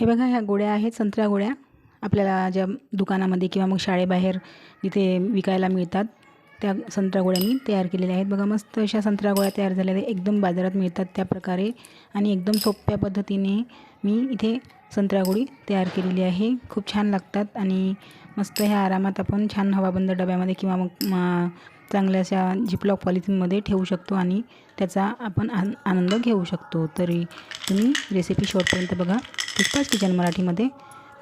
हे बघा ह्या गोळ्या आहेत संत्रा गोळ्या. आपल्याला ज्या दुकानामध्ये किंवा मग शाळेबाहेर जिथे विकायला मिळतात त्या संत्रा गोळ्या मी तयार केलेल्या आहेत. बघा मस्त अशा संत्रा गोळ्या तयार झालेल्या आहेत. एकदम बाजारात मिळतात त्या प्रकारे आणि एकदम सोप्या पद्धतीने मी इथे संत्रा गोळी तयार केलेली आहे. खूप छान लागतात आणि मस्त ह्या आरामात आपण छान हवाबंद डब्यामध्ये किंवा मग चांगल्या अशा झिपलॉक पॉलिथिनमध्ये ठेवू शकतो आणि त्याचा आपण आनंद घेऊ शकतो. तरी तुम्ही रेसिपी शॉर्टपर्यंत बघा. पुष्पाच किचन मराठीमध्ये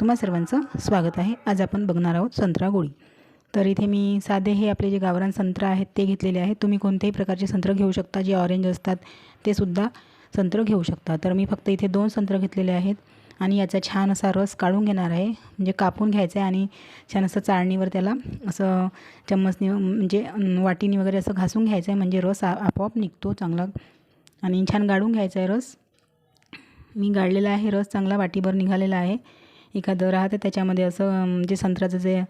तुम्हा सर्वांचं स्वागत आहे. आज आपण बघणार आहोत संत्रा गोळी. तर इथे मी साधे हे आपले जे गावरान संत्र आहेत ते घेतलेले आहेत. तुम्ही कोणत्याही प्रकारचे संत्र घेऊ शकता जे ऑरेंज असतात ते सुद्धा संत्र घेऊ शकता. तर मी फक्त इथे दोन संत्र घेतलेले आहेत आणि याचा छान असा रस काढून घेणार आहे. म्हणजे कापून घ्यायचा आहे आणि छान असं चाळणीवर त्याला असं चम्मचनी म्हणजे वाटीने वगैरे असं घासून घ्यायचं आहे म्हणजे रस आपोआप निघतो चांगला. आणि छान गाळून घ्यायचा आहे रस. मी गाळलेला आहे रस चांगला वाटीभर निघालेला आहे. एखादं राहतं त्याच्यामध्ये असं जे संत्र्याचं जे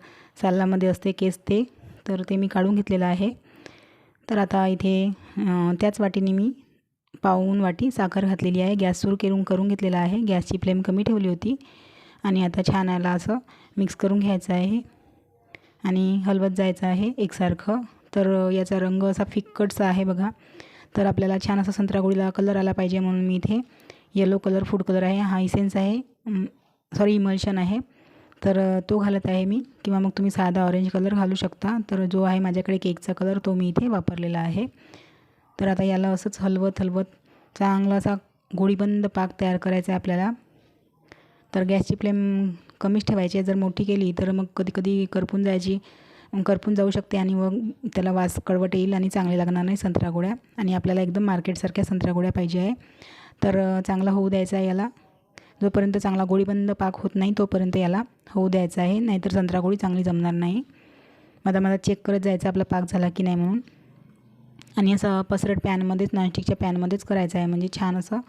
सालामध्ये असते केस ते तर ते मी काढून घेतलेलं आहे. तर आता इथे त्याच वाटीने मी पाऊन वाटी साखर घातलेली आहे. गॅस सुरू करून करून घेतलेला आहे. गॅसची फ्लेम कमी ठेवली होती. आणि आता छान आला असं मिक्स करून घ्यायचं आहे. आणि हलवत जायचं आहे एकसारखं. तर याचा रंग असा फिक्कटचा आहे बघा. तर आपल्याला छान असा संत्रा गोळीला कलर आला पाहिजे म्हणून मी इथे येलो कलर फूड कलर आहे. हा इसेन्स आहे. सॉरी इमल्शन आहे. तर तो घालत आहे मी. किंवा मग तुम्ही साधा ऑरेंज कलर घालू शकता. तर जो आहे माझ्याकडे केकचा कलर तो मी इथे वापरलेला आहे. तर आता याला असंच हलवत हलवत चांगला असा गोळीबंद पाक तयार करायचा आहे आपल्याला. तर गॅसची फ्लेम कमीच ठेवायची आहे. जर मोठी केली तर मग कधी कधी करपून जायची करपून जाऊ शकते आणि मग त्याला वास कडवट येईल आणि चांगले लागणार नाही संत्रा गोळ्या. आणि आपल्याला एकदम मार्केटसारख्या संत्रा गोळ्या पाहिजे आहे. तर चांगला होऊ द्यायचा आहे याला. जोपर्यंत चांगला गोळीबंद पाक होत नाही तोपर्यंत याला होऊ द्यायचा आहे. नाहीतर संत्रा गोळी चांगली जमणार नाही. मधा मधा चेक करत जायचं आपला पाक झाला की नाही म्हणून. आणि असं पसरट पॅनमध्येच नॉनस्टिकच्या पॅनमध्येच करायचं आहे. म्हणजे छान असं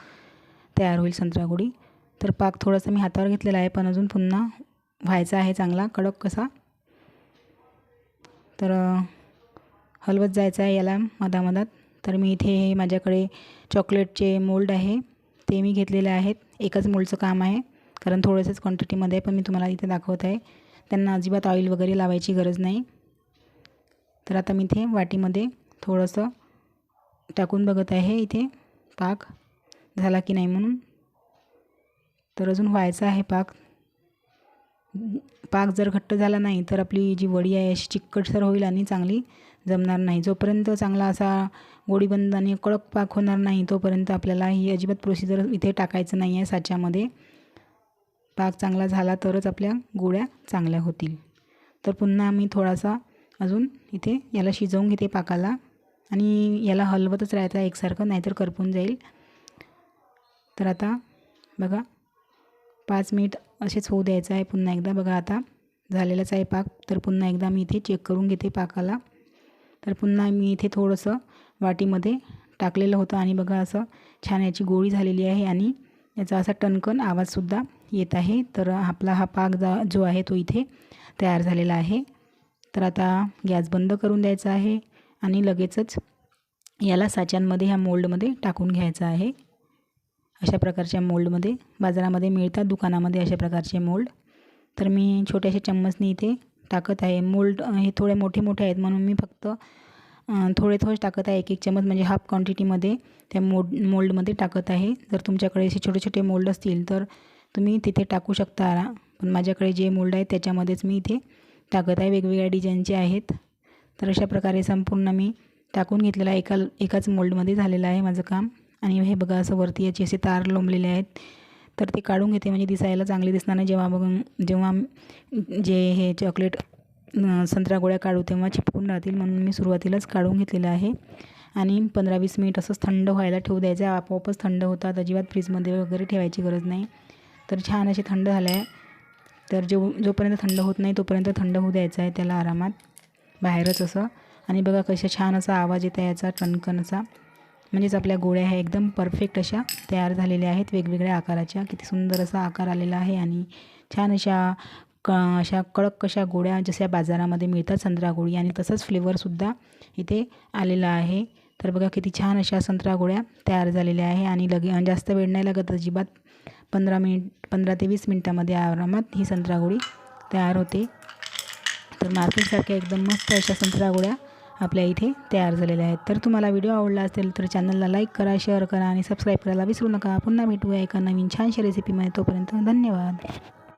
तयार होईल संत्रा गोळी. तर पाक थोडासा मी हातावर घेतलेला आहे पण अजून पुन्हा व्हायचा आहे चांगला. कडक कसा. तर हलवत जायचं आहे याला मधामधात. तर मी इथे हे माझ्याकडे चॉकलेटचे मोल्ड आहे. ते मी घेतलेले आहेत. एकच मोल्डचं काम आहे. कारण थोडंसंच क्वांटिटीमध्ये आहे पण मी तुम्हाला इथे दाखवत आहे. त्यांना अजिबात ऑइल वगैरे लावायची गरज नाही. तर आता मी इथे वाटीमध्ये थोडंसं टाकून बघत आहे इथे पाक. झाला की नाही म्हणून. तर अजून व्हायचा आहे पाक. पाक जर घट्ट झाला नाही तर आपली जी वडी आहे अशी चिकटसर होईल आणि चांगली. जमणार नाही. जोपर्यंत चांगला असा गोडीबंद आणि कडक पाक होणार नाही तोपर्यंत आपल्याला ही अजिबात प्रोसिजर इथे टाकायचं नाही आहे साच्यामध्ये. पाक चांगला झाला तरच आपल्या गोळ्या चांगल्या होतील. तर पुन्हा आम्ही थोडासा अजून इथे याला शिजवून घेते पाकाला आणि याला हलवतच राहायचं एकसारखं नाहीतर करपून जाईल. तर आता बघा पाच मिनिट असेच होऊ द्यायचं आहे पुन्हा एकदा. बघा आता झालेलाच आहे पाक. तर पुन्हा एकदा मी इथे चेक करून घेते पाकाला. तर पुन्हा मी इथे थोडंसं वाटीमध्ये टाकलेलं होतं आणि बघा असं छान याची गोळी झालेली आहे आणि याचा असा टणकन आवाजसुद्धा येत आहे. तर आपला हा पाक जा जो आहे तो इथे तयार झालेला आहे. तर आता गॅस बंद करून द्यायचा आहे आणि लगेचच याला साच्यांमध्ये ह्या मोल्डमध्ये टाकून घ्यायचा आहे. अशा प्रकारच्या मोल्डमध्ये बाजारामध्ये मिळतात दुकानामध्ये अशा प्रकारचे मोल्ड. तर मी छोट्याशा चम्मचनी इथे टाकत आहे. मोल्ड हे थोडे मोठे मोठे आहेत म्हणून मी फक्त थोडे थोडे टाकत आहे. एक एक चमच म्हणजे हाफ क्वांटिटीमध्ये त्या मोड मोल्डमध्ये टाकत आहे. जर तुमच्याकडे असे छोटे छोटे मोल्ड असतील तर तुम्ही तिथे टाकू शकता. पण माझ्याकडे जे मोल्ड आहेत त्याच्यामध्येच मी इथे टाकत आहे. वेगवेगळ्या डिझाईनचे आहेत. तर अशा प्रकारे संपूर्ण मी टाकून घेतलेला एका एकाच मोल्डमध्ये झालेलं आहे माझं काम. आणि हे बघा असं वरती याचे असे तार लोंबलेले आहेत. तर ते काढून घेते म्हणजे दिसायला चांगले दिसणार नाही. जेव्हा बघून जेव्हा जे हे चॉकलेट संत्रा गोळ्या काढू तेव्हा चिपकून राहतील म्हणून मी सुरुवातीलाच काढून घेतलेलं आहे. आणि पंधरा वीस मिनिट असंच थंड व्हायला ठेवू द्यायचं. आहे आपोआपच थंड होतात अजिबात फ्रीजमध्ये वगैरे ठेवायची गरज नाही. तर छान असे थंड झालं आहे तर जो जोपर्यंत थंड होत नाही तोपर्यंत थंड होऊ द्यायचं आहे त्याला आरामात. बाहेरच असं. आणि बघा कशा छान असा आवाज येत आहे याचा टणकन म्हणजेच आपल्या गोळ्या ह्या एकदम परफेक्ट अशा तयार झालेल्या आहेत. वेगवेगळ्या आकाराच्या. किती सुंदर असा आकार आलेला आहे आणि छान अशा क अशा कडक कशा गोळ्या जशा बाजारामध्ये मिळतात संत्रा गोळी आणि तसंच फ्लेवरसुद्धा इथे आलेला आहे. तर बघा किती छान अशा संत्रा गोळ्या तयार झालेल्या आहे आणि लगे जास्त वेळ नाही लागत अजिबात. पंधरा मिनिट पंधरा ते वीस मिनटामध्ये आरामात ही संत्रागोळी तयार होते. तर मार्केटसारख्या एकदम मस्त अशा संत्रा गोळ्या आपल्या इथे तयार झालेल्या आहेत. तर तुम्हाला व्हिडिओ आवडला असेल तर चॅनलला लाईक करा शेअर करा आणि सबस्क्राईब करायला विसरू नका. पुन्हा भेटूया एका नवीन छानशा रेसिपीमध्ये तोपर्यंत धन्यवाद.